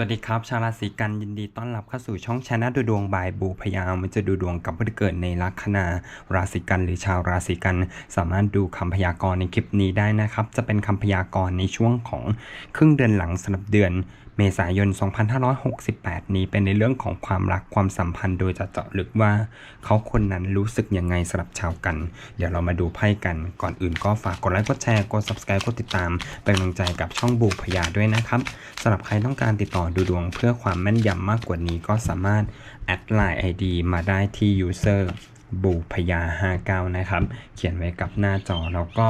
สวัสดีครับ ชาวราศีกันยินดีต้อนรับเข้าสู่ช่องชนะดูดวงบายบูพยาวมันจะดูดวงกับผู้ที่เกิดในลัคนาราศีกันหรือชาวราศีกัน สามารถดูคำพยากรณ์ในคลิปนี้ได้นะครับ จะเป็นคำพยากรณ์ในช่วงของครึ่งเดือนหลังสำหรับเดือน เมษายน 2568 นี้เป็นในเรื่องของความรักความสัมพันธ์โดยจะเจาะลึกว่า เขาคนนั้นรู้สึกยังไงสำหรับชาวกัน เดี๋ยวเรามาดูไพ่กันก่อนอื่นก็ฝากกดไลค์กดแชร์กด subscribe กดติดตาม เป็นกำลังใจกับช่องบูพยาด้วยนะครับสำหรับใครต้องการติดต่อดูดวงเพื่อความแม่นยำมากกว่านี้ก็สามารถแอดไลน์ ID มาได้ที่ user บูพยา59 นะครับ เขียนไว้กับหน้าจอแล้วก็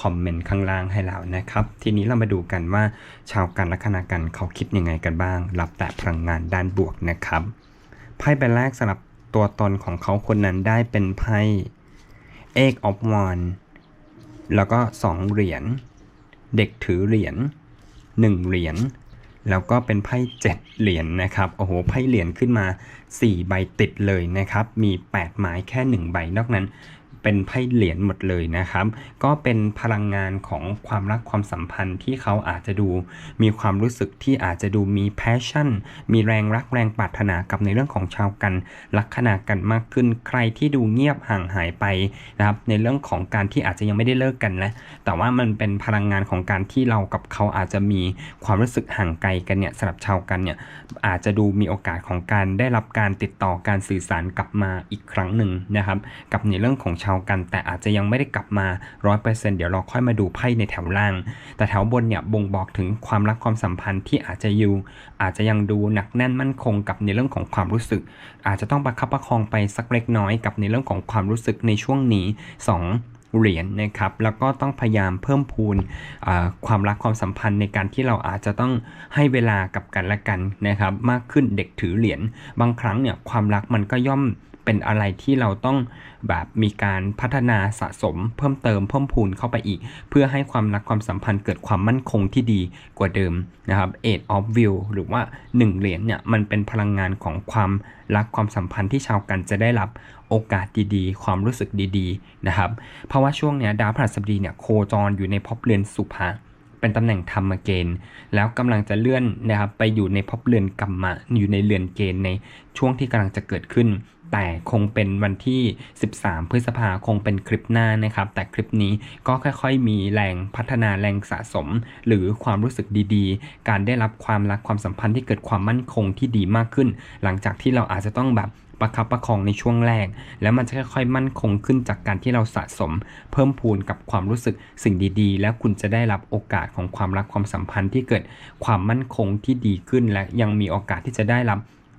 คอมเมนต์ข้างล่างให้เรานะครับ ทีนี้เรามาดูกันว่า ชาวกันลัคนากันเขาคิดยังไงกันบ้าง รับแต่พลังงานด้านบวกนะครับไพ่ใบแรกสำหรับตัวตนของเขาคนนั้นได้เป็นไพ่เอกออฟวานแล้วก็ 2 เหรียญ เด็กถือเหรียญ 1 เหรียญ แล้วก็เป็นไพ่7เหรียญนะครับ โอ้โห ไพ่เหรียญขึ้นมา 4 ใบติดเลยนะครับ มี8ไม้แค่ 1 ใบนอกนั้นเป็นไพ่เหรียญหมดเลยนะครับ ก็เป็นพลังงานของความรักความสัมพันธ์ที่เขาอาจจะดู มีความรู้สึกที่อาจจะดูมี passion มีแรงรักแรงปรารถนากับในเรื่องของชาวกัน ลัคนากันมากขึ้น ใครที่ดูเงียบห่างหายไปนะครับ ในเรื่องของการที่อาจจะยังไม่ได้เลิกกันแล้วแต่ว่ามันเป็นพลังงานของการที่เรากับเขาอาจจะมีความรู้สึกห่างไกลกันเนี่ยสำหรับชาวกันเนี่ยอาจจะดูมีโอกาสของการได้รับการการติดต่อการสื่อสารกลับมาอีกครั้งหนึ่งนะครับ กับในเรื่องของชาวกัน แต่อาจจะยังไม่ได้กลับมา 100%เดี๋ยวเราค่อยมาดูไพ่ในแถวล่าง แต่แถวบนเนี่ยบ่งบอกถึงความรักความสัมพันธ์ที่อาจจะอยู่ อาจจะยังดูหนักแน่นมั่นคงกับในเรื่องของความรู้สึก อาจจะต้องประคับประคองไปสักเล็กน้อยกับในเรื่องของความรู้สึกในช่วงนี้ 2 เหรียญนะครับ แล้วก็ต้องพยายามเพิ่มพูนความรักความสัมพันธ์ในการที่เราอาจจะต้องให้เวลากับกันและกันนะครับ มากขึ้นเด็กถือเหรียญบางครั้งเนี่ยความรักมันก็ย่อมเป็นอะไรที่เราต้องแบบมีการพัฒนาสะสม เพิ่มเติมเพิ่มพูนเข้าไปอีก เพื่อให้ความรักความสัมพันธ์เกิดความมั่นคงที่ดีกว่าเดิมนะครับ eight of view หรือว่า 1 เหรียญเนี่ยมันเป็นพลังงานของความรักความสัมพันธ์ที่ชาวกันจะได้รับ โอกาสดีๆ ความรู้สึกดีๆนะครับเพราะว่าช่วงเนี้ยดาวพฤหัสบดีเนี่ยโคจรอยู่ในภพเรือนสุภะเป็นตำแหน่งธรรมเกณฑ์ แล้วกำลังจะเลื่อนนะครับไปอยู่ในภพเรือนกรรมะอยู่ในเรือนเกณฑ์ในช่วงที่กำลังจะเกิดขึ้น แต่คงเป็นวันที่ 13 พฤษภาคงเป็นคลิปหน้านะครับ แต่คลิปนี้ก็ค่อยๆ มีแรงพัฒนาแรงสะสม หรือความรู้สึกดีๆ การได้รับความรักความสัมพันธ์ที่เกิดความมั่นคงที่ดีมากขึ้น หลังจากที่เราอาจจะต้องแบบ ประคับประคองในช่วงแรก แล้วมันจะค่อยๆ มั่นคงขึ้นจากการที่เราสะสม เพิ่มพูนกับความรู้สึกสิ่งดีๆ แล้วคุณจะได้รับโอกาสของความรักความสัมพันธ์ที่เกิดความมั่นคงที่ดีขึ้น และยังมีโอกาสที่จะได้รับ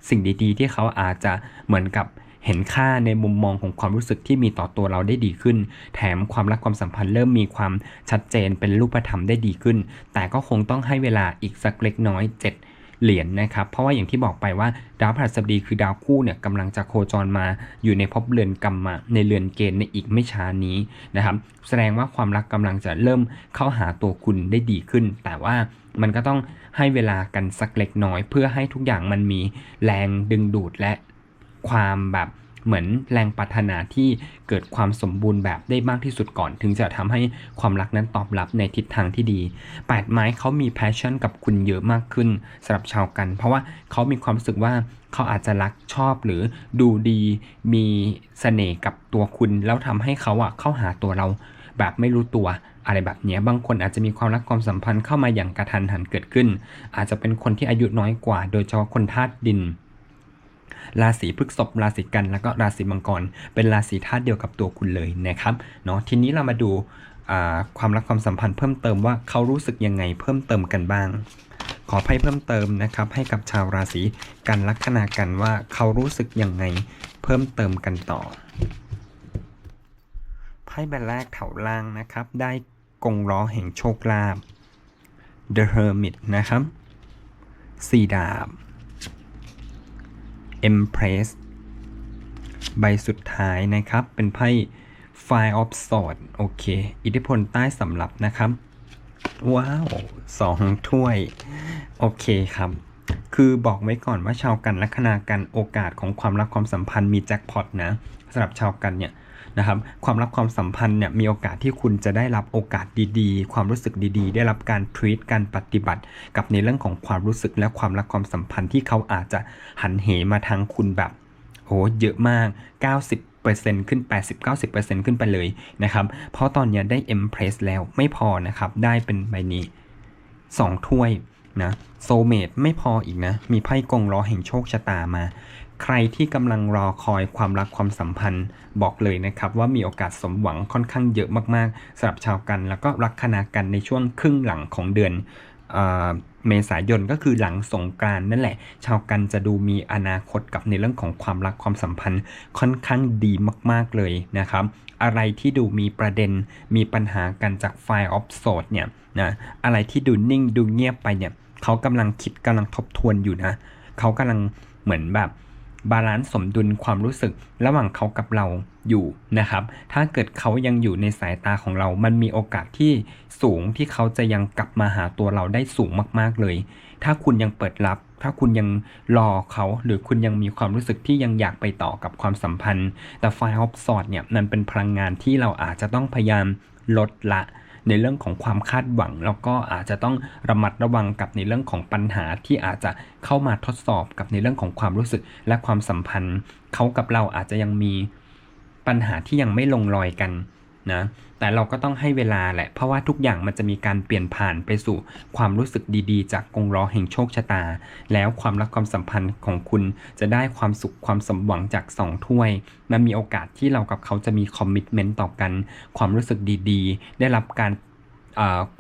สิ่งดีๆ ที่เขาอาจจะเหมือนกับเห็นค่าในมุมมองของความรู้สึกที่มีต่อตัวเราได้ดีขึ้น แถมความรักความสัมพันธ์เริ่มมีความชัดเจนเป็นรูปธรรมได้ดีขึ้น แต่ก็คงต้องให้เวลาอีกสักเล็กน้อย 7 เหรียญนะครับ เพราะว่าอย่างที่บอกไปว่าดาวพฤหัสบดีคือดาวคู่เนี่ยกำลังจะโคจรมาอยู่ในภพเรือนกรรมะในเรือนเกณฑ์ในอีกไม่ช้านี้นะครับ แสดงว่าความรักกำลังจะเริ่มเข้าหาตัวคุณได้ดีขึ้น แต่ว่ามันก็ต้องให้เวลากันสักเล็กน้อย เพื่อให้ทุกอย่างมันมีแรงดึงดูดและความแบบ เหมือนแรงปรารถนาที่เกิดความสมบูรณ์แบบได้มากที่สุดก่อน ถึงจะทำให้ความรักนั้นตอบรับในทิศทางที่ดีแปดไม้เขามี passion กับคุณเยอะมากขึ้นสำหรับชาวกัน เพราะว่าเขามีความรู้สึกว่าเขาอาจจะรักชอบหรือดูดีมีเสน่ห์กับตัวคุณ แล้วทำให้เขาอะเข้าหาตัวเราแบบไม่รู้ตัวอะไรแบบนี้บางคนอาจจะมีความรักความสัมพันธ์เข้ามาอย่างกระทันหันเกิดขึ้น อาจจะเป็นคนที่อายุน้อยกว่า โดยเฉพาะคนธาตุดิน ราศีพฤษภราศีกัน แล้วก็ราศีมังกร เป็นราศีธาตุเดียวกับตัวคุณเลยนะครับเนาะทีนี้เรามาดูความรักความสัมพันธ์เพิ่มเติมว่าเขารู้สึกยังไงเพิ่มเติมกันบ้าง ขอไพ่เพิ่มเติมนะครับ ให้กับชาวราศีกันลัคนากันว่าเขารู้สึกยังไงเพิ่มเติมกันต่อไพ่ใบแรกแถวล่างนะครับ ได้กงล้อแห่งโชคลาภ The Hermit นะครับสี่ดาบ Empress ใบสุดท้ายนะครับ เป็นไพ่ Five of Swords โอเค อิทธิพลใต้สำหรับนะครับ ว้าวสองถ้วย โอเคครับ คือบอกไว้ก่อนว่าชาวกันลัคนากันโอกาสของความรักความสัมพันธ์มีแจ็คพอตนะสำหรับชาวกันเนี่ยนะครับความรักความสัมพันธ์เนี่ยมีโอกาสที่คุณจะได้รับโอกาสดีๆ ความรู้สึกดีๆ ได้รับการทรีตการปฏิบัติ กับในเรื่องของความรู้สึกและความรักความสัมพันธ์ที่เขาอาจจะหันเหมาทางคุณแบบโหเยอะมาก 90%ขึ้น 80-90%ขึ้นไปเลยนะครับ เพราะตอนเนี้ยได้ Empress แล้วไม่พอนะครับ ได้เป็นใบนี้ 2 ถ้วย นะโซเมดไม่พออีกนะ มีไพ่กงล้อแห่งโชคชะตามา ใครที่กำลังรอคอยความรักความสัมพันธ์ บอกเลยนะครับว่ามีโอกาสสมหวังค่อนข้างเยอะมากๆสำหรับชาวกัน แล้วก็รักคณากันในช่วงครึ่งหลังของเดือน เมษายนก็คือหลังสงกรานนั่นแหละ ชาวกันจะดูมีอนาคตกับในเรื่องของความรักความสัมพันธ์ค่อนข้างดีมาก ๆเลยนะครับ อะไรที่ดูมีประเด็นมีปัญหากันจากไฟล์ออฟโซดเนี่ยนะอะไรที่ดูนิ่งดูเงียบไปเนี่ยเขากำลังคิดกำลังทบทวนอยู่นะ เขากำลังเหมือนแบบ บาลานซ์สมดุลความรู้สึกระหว่างเขากับเราอยู่นะครับ ถ้าเกิดเขายังอยู่ในสายตาของเรา มันมีโอกาสที่สูงที่เขาจะยังกลับมาหาตัวเราได้สูงมากๆเลย ถ้าคุณยังเปิดรับ ถ้าคุณยังรอเขาหรือคุณยังมีความรู้สึกที่ยังอยากไปต่อกับความสัมพันธ์ แต่ไฟล์ออฟสอดเนี่ยมันเป็นพลังงานที่เราอาจจะต้องพยายามลดละ ในเรื่องของความคาดหวัง แล้วก็อาจจะต้องระมัดระวังกับในเรื่องของปัญหาที่อาจจะเข้ามาทดสอบกับในเรื่องของความรู้สึกและความสัมพันธ์เขากับเราอาจจะยังมีปัญหาที่ยังไม่ลงรอยกัน นะแต่เราก็ต้องให้เวลาแหละ เพราะว่าทุกอย่างมันจะมีการเปลี่ยนผ่านไปสู่ความรู้สึกดีๆ จากกงล้อแห่งโชคชะตา แล้วความรักความสัมพันธ์ของคุณจะได้ความสุขความสมหวังจากสองถ้วย มันมีโอกาสที่เรากับเขาจะมีคอมมิชเมนต์ต่อกัน ความรู้สึกดีๆ ได้รับการ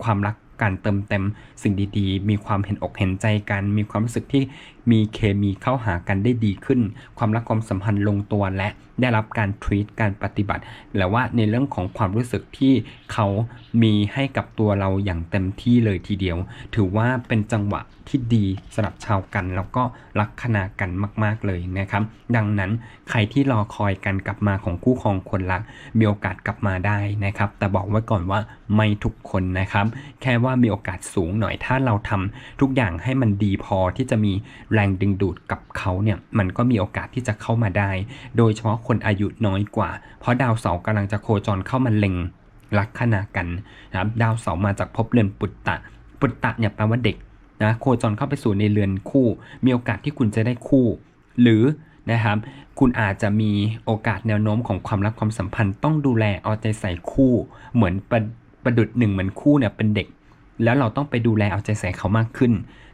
ความรักการเติมเต็มสิ่งดีๆ มีความเห็นอกเห็นใจกัน มีความรู้สึกที่มีเคมีเข้าหากันได้ดีขึ้น ความรักความสัมพันธ์ลงตัวและได้รับการทรีตการปฏิบัติแล้วว่าในเรื่องของความรู้สึกที่เขามีให้กับตัวเราอย่างเต็มที่เลยทีเดียว ถือว่าเป็นจังหวะที่ดีสำหรับชาวกัน แล้วก็ลักคนากันมาก ๆเลยนะครับ ดังนั้นใครที่รอคอยกันกลับมาของคู่ครองคนรัก มีโอกาสกลับมาได้นะครับ แต่บอกไว้ก่อนว่าไม่ทุกคนนะครับ แค่ว่ามีโอกาสสูงหน่อยถ้าเราทำทุกอย่างให้มันดีพอที่จะมีแรงดึงดูดกับเขาเนี่ยมันก็มีโอกาสที่จะเข้ามาได้ โดยเฉพาะคนอายุน้อยกว่า เพราะดาวเสาร์กำลังจะโคจรเข้ามาเล็งลัคนากันนะครับดาวเสาร์มาจากภพเรือนปุตตะ ปุตตะเนี่ยแปลว่าเด็กนะโคจรเข้าไปสู่ในเรือนคู่ มีโอกาสที่คุณจะได้คู่ หรือนะครับคุณอาจจะมีโอกาสแนวโน้มของความรักความสัมพันธ์ต้องดูแลเอาใจใส่คู่เหมือนประประดุดหนึ่งเหมือนคู่เนี่ยเป็นเด็ก แล้วเราต้องไปดูแลเอาใจใส่เขามากขึ้น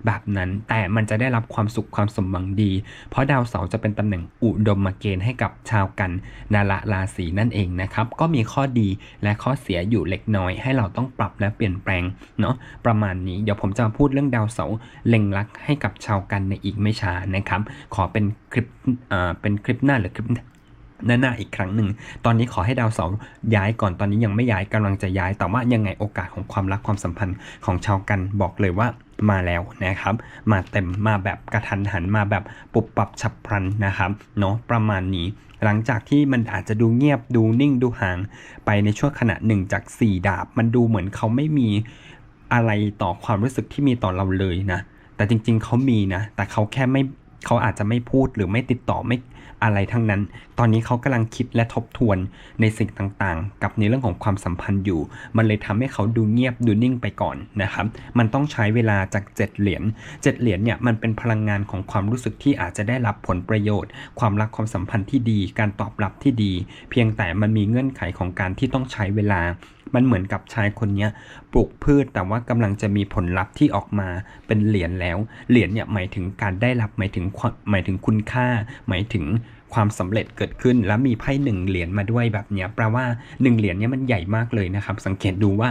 แบบนั้น แต่มันจะได้รับความสุขความสมหวังดี เพราะดาวเสาร์จะเป็นตำแหน่งอุดมเกณฑ์ให้กับชาวกันนาละราศีนั่นเองนะครับ ก็มีข้อดีและข้อเสียอยู่เล็กน้อย ให้เราต้องปรับและเปลี่ยนแปลงเนาะประมาณนี้เดี๋ยวผมจะมาพูดเรื่องดาวเสาร์เล็งรักให้กับชาวกันในอีกไม่ช้านะครับ ขอเป็นคลิปอ่าเป็นคลิปหน้าหรือคลิปหน้าอีกครั้งหนึ่ง ตอนนี้ขอให้ดาวเสาร์ย้ายก่อน ตอนนี้ยังไม่ย้ายกำลังจะย้าย แต่ว่ายังไงโอกาสของความรักความสัมพันธ์ของชาวกันบอกเลยว่า มาแล้วนะครับ มาเต็มมาแบบกระทันหันมาแบบปุบปับฉับพลันนะครับเนาะประมาณนี้หลังจากที่มันอาจจะดูเงียบดูนิ่งดูห่าง ไปในช่วงขณะหนึ่งจาก 4 ดาบ มันดูเหมือนเขาไม่มีอะไรต่อความรู้สึกที่มีต่อเราเลยนะ แต่จริงๆเขามีนะ แต่เขาแค่ไม่เขาอาจจะไม่พูดหรือไม่ติดต่อไม่ อะไรทั้งนั้น ตอนนี้เขากำลังคิดและทบทวนในสิ่งต่างๆ กับในเรื่องของความสัมพันธ์อยู่ มันเลยทำให้เขาดูเงียบดูนิ่งไปก่อนนะครับ มันต้องใช้เวลาจาก 7 เหรียญ7เหรียญเนี่ยมันเป็นพลังงานของความรู้สึกที่อาจจะได้รับผลประโยชน์ ความรักความสัมพันธ์ที่ดี การตอบรับที่ดี เพียงแต่มันมีเงื่อนไขของการที่ต้องใช้เวลา มันเหมือนกับชายคนนี้ปลูกพืชแต่ว่ากำลังจะมีผลลัพธ์ที่ออกมาเป็นเหรียญแล้ว เหรียญเนี่ยหมายถึงการได้รับหมายถึงหมายถึงคุณค่า หมายถึงความสำเร็จเกิดขึ้น แล้วมีไพ่หนึ่งเหรียญมาด้วยแบบเนี้ยแปลว่าหนึ่งเหรียญเนี่ยมันใหญ่มากเลยนะครับ สังเกตดูว่า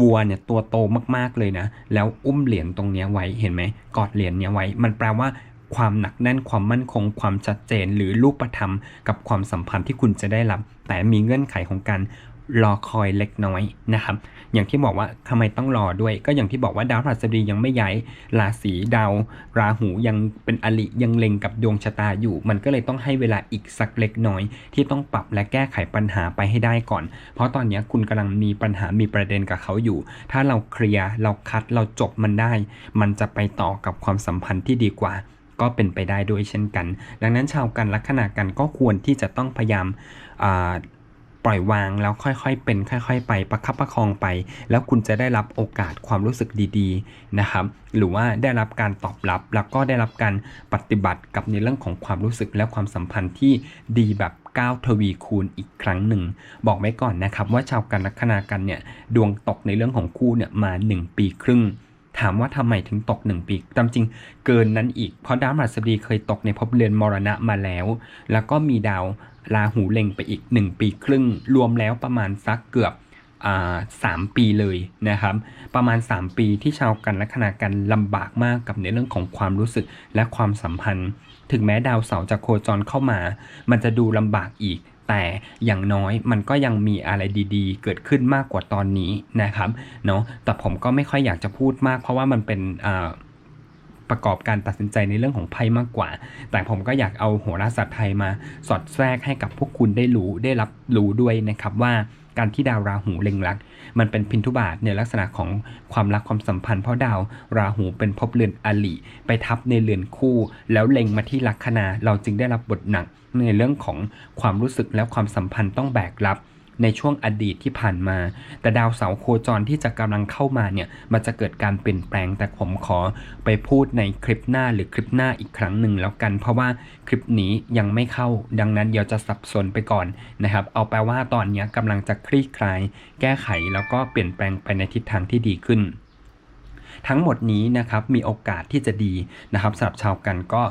วัวเนี่ยตัวโตมากๆเลยนะ แล้วอุ้มเหรียญตรงเนี้ยไว้เห็นไหมกอดเหรียญเนี้ยไว้ มันแปลว่าความหนักแน่นความมั่นคง ความชัดเจน หรือรูปธรรมกับความสัมพันธ์ที่คุณจะได้รับ แต่มีเงื่อนไขของการ รอคอยเล็กน้อยนะครับ อย่างที่บอกว่าทำไมต้องรอด้วย ก็อย่างที่บอกว่าดาวพฤหัสบดียังไม่ย้ายราศีดาว ราหูยังเป็นอลิยังเล็งกับดวงชะตาอยู่ มันก็เลยต้องให้เวลาอีกสักเล็กน้อย ที่ต้องปรับและแก้ไขปัญหาไปให้ได้ก่อน เพราะตอนนี้คุณกำลังมีปัญหามีประเด็นกับเขาอยู่ ถ้าเราเคลียร์เราคัดเราจบมันได้ มันจะไปต่อกับความสัมพันธ์ที่ดีกว่าก็เป็นไปได้ด้วยเช่นกัน ดังนั้นชาวกันลัคนากันก็ควรที่จะต้องพยายามา ปล่อยวางแล้วค่อยๆ เป็นค่อย ๆ ไปประคับประคองไป แล้วคุณจะได้รับโอกาสความรู้สึกดีๆนะครับ หรือว่าได้รับการตอบรับ แล้วก็ได้รับการปฏิบัติกับในเรื่องของความรู้สึกและความสัมพันธ์ที่ดีแบบก้าวทวีคูณอีกครั้งหนึ่ง บอกไว้ก่อนนะครับว่าชาวกันลัคนากันเนี่ยดวงตกในเรื่องของคู่เนี่ยมา 1 ปีครึ่ง ถามว่าทำไมถึงตก 1 ปีตามจริงเกินนั้นอีก เพราะดาวมหัสบดีเคยตกในภพเรือนมรณะมาแล้ว แล้วก็มีดาว ราหูเล็งไปอีก 1 ปีครึ่ง รวมแล้วประมาณสักเกือบสามปีเลยนะครับ ประมาณ 3 ปีที่ชาวกันลัคนากันลำบากมากกับในเรื่องของความรู้สึกและความสัมพันธ์ ถึงแม้ดาวเสาร์จะโคจรเข้ามา มันจะดูลำบากอีก แต่อย่างน้อยมันก็ยังมีอะไรดีๆ เกิดขึ้นมากกว่าตอนนี้นะครับเนาะแต่ผมก็ไม่ค่อยอยากจะพูดมากเพราะว่ามันเป็นอ่า ประกอบการตัดสินใจในเรื่องของไพ่มากกว่า แต่ผมก็อยากเอาโหราศาสตร์ไทยมาสอดแทรกให้กับพวกคุณได้รู้ได้รับรู้ด้วยนะครับว่าการที่ดาวราหูเล็งลัก มันเป็นพินทุบาทในลักษณะของความรักความสัมพันธ์เพราะดาวราหูเป็นภพเรือนอลิไปทับในเรือนคู่ แล้วเล็งมาที่ลัคนาเราจึงได้รับบทหนักในเรื่องของความรู้สึกและความสัมพันธ์ต้องแบกรับ ในช่วงอดีตที่ผ่านมา แต่ดาวเสาร์โคจรที่จะกำลังเข้ามาเนี่ยมันจะเกิดการเปลี่ยนแปลง แต่ผมขอไปพูดในคลิปหน้าหรือคลิปหน้าอีกครั้งหนึ่งแล้วกัน เพราะว่าคลิปนี้ยังไม่เข้า ดังนั้นเดี๋ยวจะสับสนไปก่อนนะครับ เอาแปลว่าตอนนี้กำลังจะคลี่คลาย แก้ไขแล้วก็เปลี่ยนแปลงไปในทิศทางที่ดีขึ้นทั้งหมดนี้นะครับมีโอกาสที่จะดีนะครับสำหรับชาวกันก็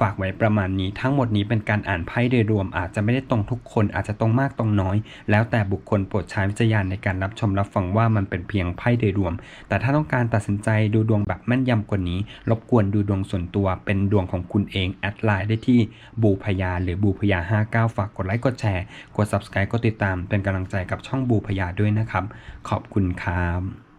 ฝากไว้ประมาณนี้ทั้งหมดนี้เป็นการอ่านไพ่โดยรวมอาจจะไม่ได้ตรงทุกคนอาจจะตรงมากตรงน้อย แล้วแต่บุคคลโปรดใช้วิจารณญาณในการรับชมรับฟังว่ามันเป็นเพียงไพ่โดยรวม แต่ถ้าต้องการตัดสินใจดูดวงแบบแม่นยำกว่านี้ รบกวนดูดวงส่วนตัวเป็นดวงของคุณเองแอดไลน์ได้ที่บูพยาหรือบูพยา59 ฝากกดไลค์กดแชร์กด subscribe กดติดตามเป็นกำลังใจกับช่องบูพยาด้วยนะครับ ขอบคุณครับ